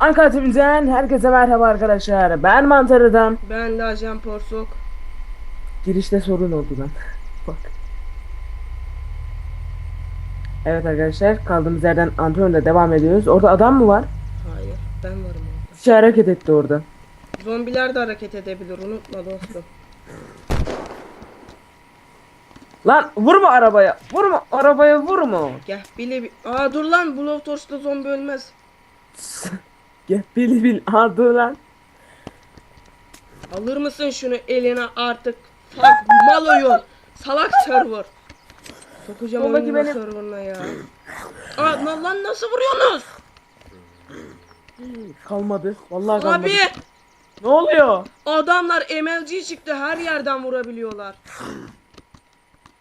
Ankara TV'den herkese merhaba arkadaşlar. Ben Mantarı'dan. Ben de Ajan Porsuk. Girişte sorun oldu lan. Bak. Evet arkadaşlar kaldığımız yerden antrenörle devam ediyoruz. Orada adam mı var? Hayır ben varım orada. Şey hareket etti orada. Zombiler de hareket edebilir unutma dostum. Lan vurma arabaya. Vurma arabaya vurma. Gel bile bir... Aa dur lan Blowtorch'ta zombi ölmez. Gel bil bil. Ha dur lan. Alır mısın şunu eline artık? Fuck mal oyun. Salak server. Sokacağım Soldaki oyunun benim. serverına ya. Aa lan, lan nasıl vuruyorsunuz? Kalmadı. Vallahi kalmadı. Abi Ne oluyor? adamlar MLG çıktı her yerden vurabiliyorlar.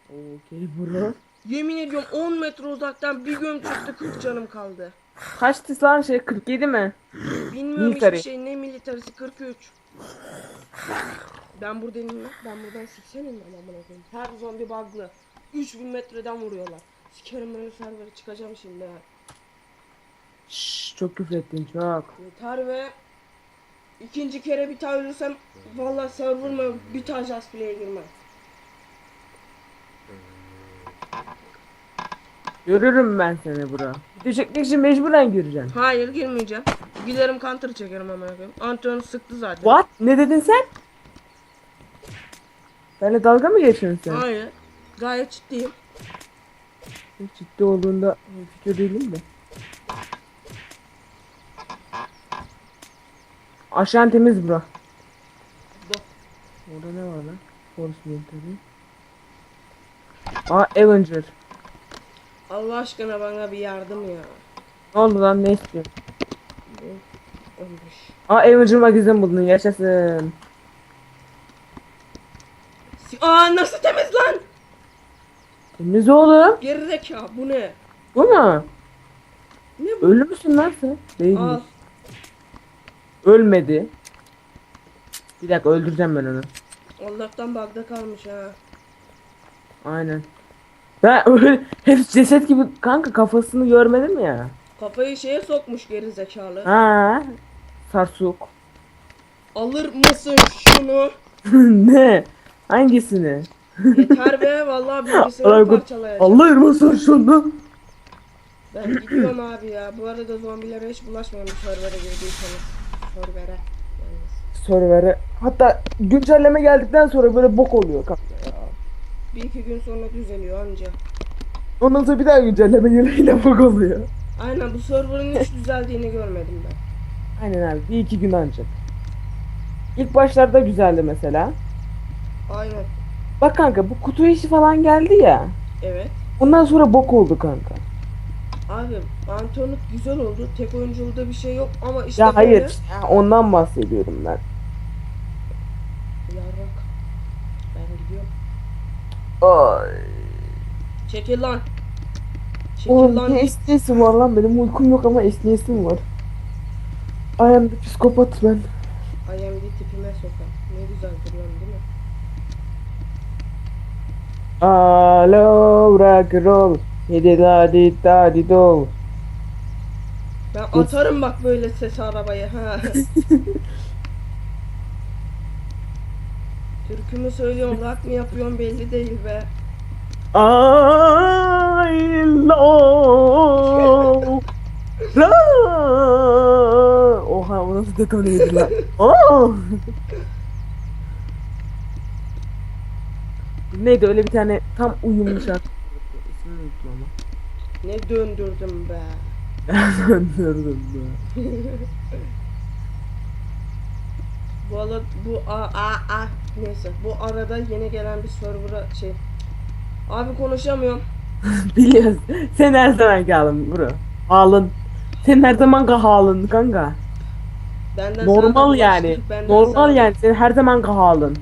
Okey bro. Yemin ediyorum 10 metre uzaktan bir göm çıktı 40 canım kaldı. Kaçtı lan şey 47 mi? Bilmiyorum Military. hiçbir şey ne militarisi 43. Ben buradayım lan. Ben buradan siksenim lan amına koyayım. Her zombi bug'lı. 3000 metreden vuruyorlar. Sikerim ben o servere çıkacağım şimdi ha. Şşş çok küfür ettin çok. Yeter ve ikinci kere bir tane ölürsem valla server'ıma bir tane just play'e girmem. Görürüm ben seni. Video çekmek için mecburen gireceksin. Hayır girmeyeceğim. Giderim counter çekerim amına koyayım. Anton sıktı zaten. What? Ne dedin sen? Benimle dalga mı geçiyorsun sen? Hayır. Gayet ciddiyim. Ciddi olduğunda fikir değilim de. Aşağın temiz bro. Orada ne var lan? Force military. Aa Avenger. Allah aşkına bana bir yardım ya. Ne oldu lan ne istiyorsun? Ölmüş. Aa Avenger magazin buldun yaşasın. Aa nasıl temiz lan? Temiz oğlum. Gerizekalı bu ne? Bu mu? Ne bu? Ölü müsün lan sen? Değil Al. Ölmedi. Bir dakika öldüreceğim ben onu. Allah'tan bug'da kalmış ha. Aynen. Ben hep ceset gibi kanka kafasını görmedim ya. Kafayı şeye sokmuş gerizekalı. Ha. Sarsuk. Alır mısın şunu? ne? Hangisini? Yeter be vallahi bilgisayarı parçalayacağım. Allah mısın şunu? Ben gidiyorum abi ya. Bu arada zombilere hiç bulaşmayalım servere girdiyseniz. Servere. Server'e. Hatta güncelleme geldikten sonra böyle bok oluyor kanka ya. Bir iki gün sonra düzeliyor anca. Ondan sonra bir daha güncelleme geliyor yine bok oluyor. Aynen bu serverın hiç düzeldiğini görmedim ben. Aynen abi bir iki gün ancak. İlk başlarda güzeldi mesela. Aynen. Bak kanka bu kutu işi falan geldi ya. Evet. Ondan sonra bok oldu kanka. Abi Antonut güzel oldu. Tek oyunculuğunda bir şey yok ama işte Ya böyle- hayır ya ondan bahsediyorum ben. Yarrak. Ben gidiyorum. Ay. Çekil lan. Çekil Oğlum lan. ne esniyesim var lan benim uykum yok ama esniyesim var. I am the psikopat ben. IMD tipime sokar. Ne güzel duruyorsun değil mi? Alo rock and roll. Hidi da di da di do. Ben atarım bak böyle ses arabaya ha. Türkümü söylüyorum, rock mı yapıyorum belli değil be. I love. La. Oha o nasıl detoneydi lan. Oh. Neydi öyle bir tane tam uyumlu şarkı. Ama. Ne döndürdüm be. Döndürdüm be. Bu arada bu a a a neyse bu arada yeni gelen bir server'a şey. Abi konuşamıyorum. Biliyoruz. Sen her zaman halın bro. Halın. Sen her zaman halın kanka. Benden Normal yani. benden Normal sana- yani. Sen her zaman halın.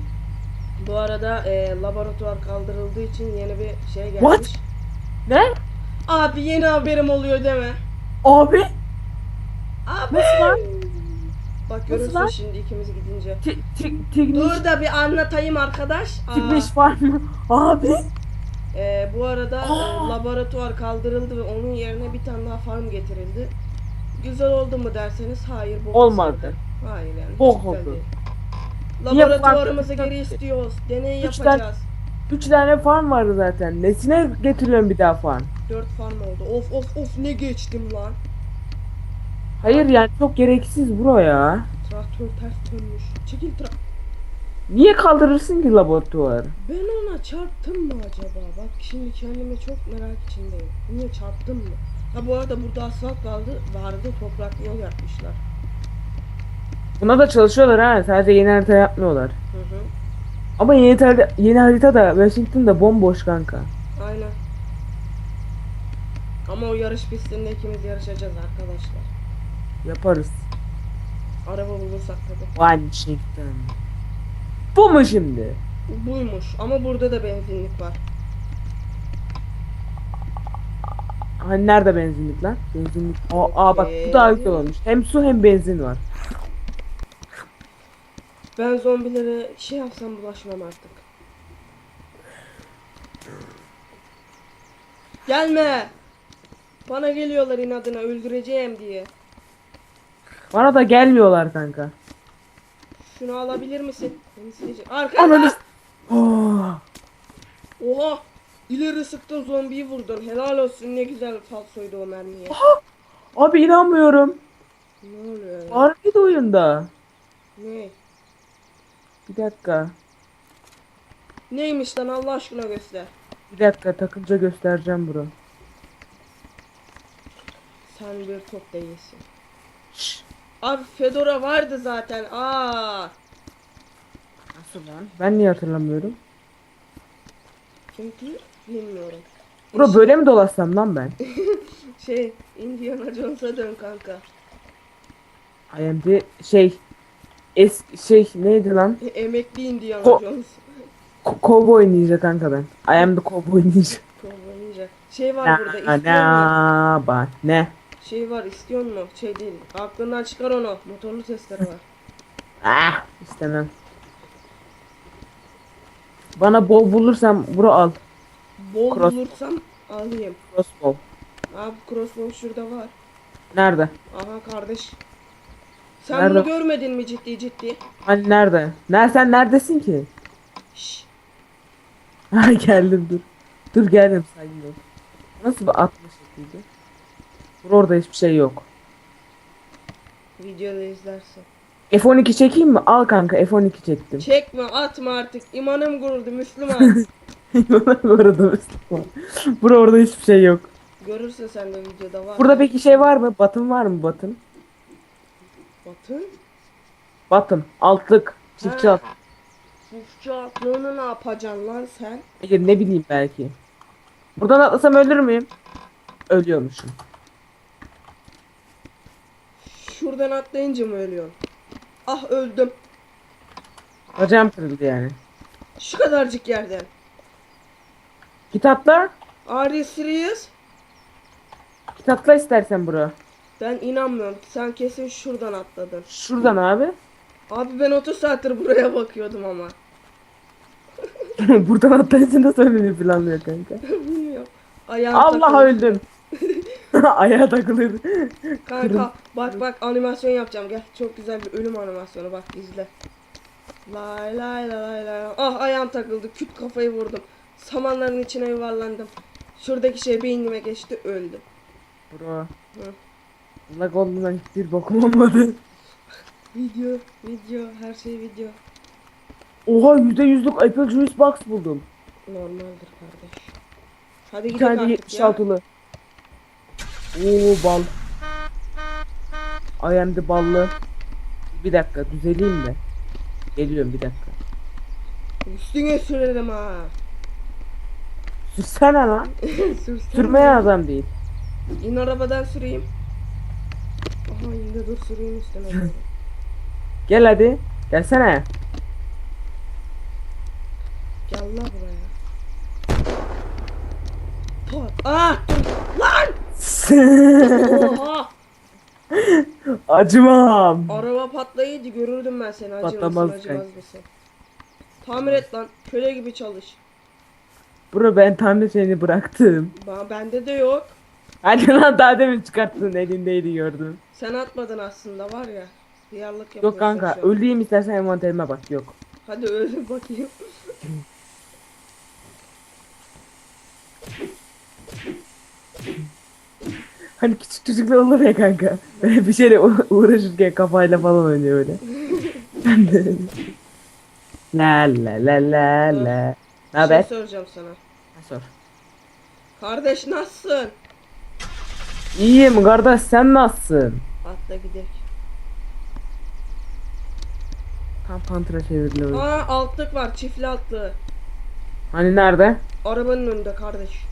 Bu arada e, laboratuvar kaldırıldığı için yeni bir şey gelmiş. What? Ne? Abi yeni haberim oluyor deme. Abi. Abi. Nasıl lan? Bak görürsün lan? şimdi ikimiz gidince. Tigniş, Dur da bir anlatayım arkadaş. Aa, Tigniş farmı. Abi. e, bu arada e, Aa! laboratuvar kaldırıldı ve onun yerine bir tane daha farm getirildi. Güzel oldu mu derseniz hayır. bok Olmadı. Hayır yani. Bok oldu. Laboratuvarımızı geri istiyoruz. Deney yapacağız. 3 tane farm vardı zaten. Nesine getiriyorsun bir daha farm? 4 farm oldu. Of of of ne geçtim lan. Hayır yani çok gereksiz bro ya. Traktör ters dönmüş. Çekil tra... Niye kaldırırsın ki laboratuvarı? Ben ona çarptım mı acaba? Bak şimdi kendime çok merak içindeyim. Niye çarptım mı? Ha bu arada burada asfalt kaldı. Vardı toprak yol yapmışlar. Buna da çalışıyorlar ha. Sadece yeni harita yapmıyorlar. Ama yeni yeni harita da Washington'da bomboş kanka. Aynen. Ama o yarış pistinde ikimiz yarışacağız arkadaşlar. Yaparız. Araba bulursak tabii. Washington. Bu mu şimdi? Buymuş ama burada da benzinlik var. Hani nerede benzinlik lan? Benzinlik. Aa, aa bak bu daha güzel olmuş. Hem su hem benzin var. Ben zombilere şey yapsam bulaşmam artık. Gelme! Bana geliyorlar inadına öldüreceğim diye. Bana da gelmiyorlar kanka. Şunu alabilir misin? Beni silecek. Arkada! s- Oh. Oha! İleri sıktın zombiyi vurdun. Helal olsun ne güzel falsoydu o mermiye. Abi inanmıyorum. Ne oluyor? Var mıydı oyunda? Ne? Bir dakika. Neymiş lan Allah aşkına göster. Bir dakika takınca göstereceğim bro. Sen bir top değilsin. Şşş. Abi Fedora vardı zaten. Aa! Nasıl lan? Ben niye hatırlamıyorum? Çünkü bilmiyorum. Bro böyle mi dolaşsam lan ben? Şey, Indiana Jones'a dön kanka. I am the şey es şey neydi lan? Emekli Indiana Ko- Jones. Ko- Cowboy ninja kanka ben. I am the cowboy ninja. Kovboyunca. Şey var burada istiyor na ba ne? Şey var istiyor mu? Şey değil. Aklından çıkar onu. Motorlu testere var. Ah istemem. Bana bol bulursam bro al. Bol Cross- bulursam alayım. Crossbow. Abi crossbow şurada var. Nerede? Aha kardeş. Sen Nerede? bunu görmedin mi ciddi ciddi? Hani nerede? Ner sen neredesin ki? Şşş. Ha geldim dur. Dur geldim sayıyorum. Nasıl bir atma şekliydi? Dur orada hiçbir şey yok. Videoda izlersin. F12 çekeyim mi? Al kanka F12 çektim. Çekme atma artık. İmanım gururdu Müslüman. Bu arada Müslüman. Bura orada hiçbir şey yok. Görürsün sen de videoda var. Burada peki şey var mı? Batın var mı batın? Batın. Batın. Altlık. Çiftçi Ha. alt. Çiftçi atlığını ne yapacaksın lan sen? Hayır ne bileyim belki. Buradan atlasam ölür müyüm? Ölüyormuşum. Şuradan atlayınca mı ölüyorsun? Ah öldüm. Bacağım kırıldı yani. Şu kadarcık yerden. Git atla. Are you serious? Git atla istersen bura. Ben inanmıyorum. Sen kesin şuradan atladın. Şuradan abi. Abi ben 30 saattir buraya bakıyordum ama. Buradan atlayınca nasıl ölmeyi planlıyor kanka. Bilmiyorum. Ayağım Allah takıldı. öldüm. Ayağa takılır. Kanka bak bak animasyon yapacağım gel. Çok güzel bir ölüm animasyonu bak izle. Lay lay lay lay. Ah ayağım takıldı. Küt kafayı vurdum. Samanların içine yuvarlandım. Şuradaki şey beynime geçti öldüm. Bro. Hı. Lag olduğundan hiçbir bokum olmadı. Video, video, her şey video. Oha yüzde yüzlük Apple Juice Box buldum. Normaldir kardeş. Hadi Bir gidelim tane artık ya. 76'lı. Oo bal. I am the ballı. Bir dakika düzeleyim de. Geliyorum bir dakika. Üstüne sürelim ha. Sürsene lan. Sürsene. Sürmeye adam değil. İn arabadan süreyim. İndi dur süreyim üstüne. Gel hadi. Gelsene. Gel la buraya. Pat. Ah dur. Lan! Oha! Acımam. Araba patlayınca görürdüm ben seni acır Patlamaz acımaz kanka. mısın? Tamir et lan köle gibi çalış. Bro ben tam da seni bıraktım. Ba bende de yok. Hadi lan daha demin çıkarttın elindeydi gördüm. Sen atmadın aslında var ya. Yapıyorsun Yok kanka öldüğüm istersen envanterime bak yok. Hadi öyle bakayım. Hani küçük çocuklar olur ya kanka. Böyle bir şeyle u- uğraşırken kafayla falan oynuyor öyle. Ben de öyle. La la la la la. Ne Bir haber? şey soracağım sana. Sor. Kardeş nasılsın? İyiyim kardeş sen nasılsın? Atla gidelim. Tam pantra çeviriliyor. Aa altlık var çiftli altlığı. Hani nerede? Arabanın önünde kardeş.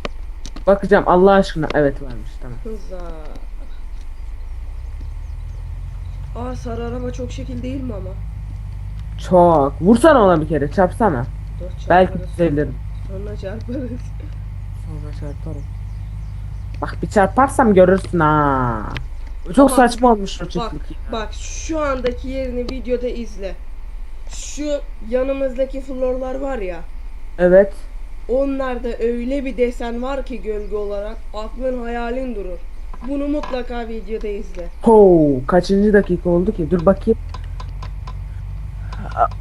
Bakacağım Allah aşkına. Evet varmış tamam. Hızla. Aa sarı araba çok şekil değil mi ama? Çok. Vursana ona bir kere çarpsana. Dur Belki düzelirim. Sonra çarparız. Sonra çarparım. Bak bir çarparsam görürsün ha. Çok saçma olmuş o Bak bak şu andaki yerini videoda izle. Şu yanımızdaki florlar var ya. Evet. Onlarda öyle bir desen var ki gölge olarak aklın hayalin durur. Bunu mutlaka videoda izle. Ho, kaçıncı dakika oldu ki? Dur bakayım.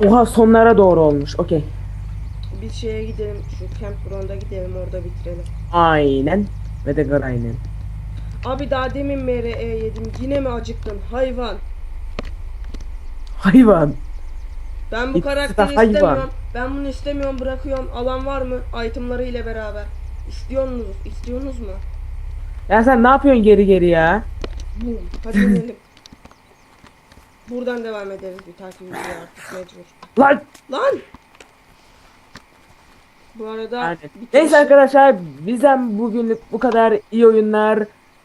Oha sonlara doğru olmuş. Okey. Bir şeye gidelim şu campground'a gidelim orada bitirelim. Aynen. Ve de aynen. Abi daha demin MRE yedim yine mi acıktın hayvan? Hayvan. Ben bu karakteri hayvan. istemiyorum. Ben bunu istemiyorum bırakıyorum. Alan var mı? Itemları ile beraber. İstiyor musunuz? İstiyorsunuz mu? Ya sen ne yapıyorsun geri geri ya? Boom. Hadi inelim. Buradan devam ederiz bir takip artık mecbur. Lan. Lan! Bu arada bitmiş. Neyse arkadaşlar bizden bugünlük bu kadar iyi oyunlar.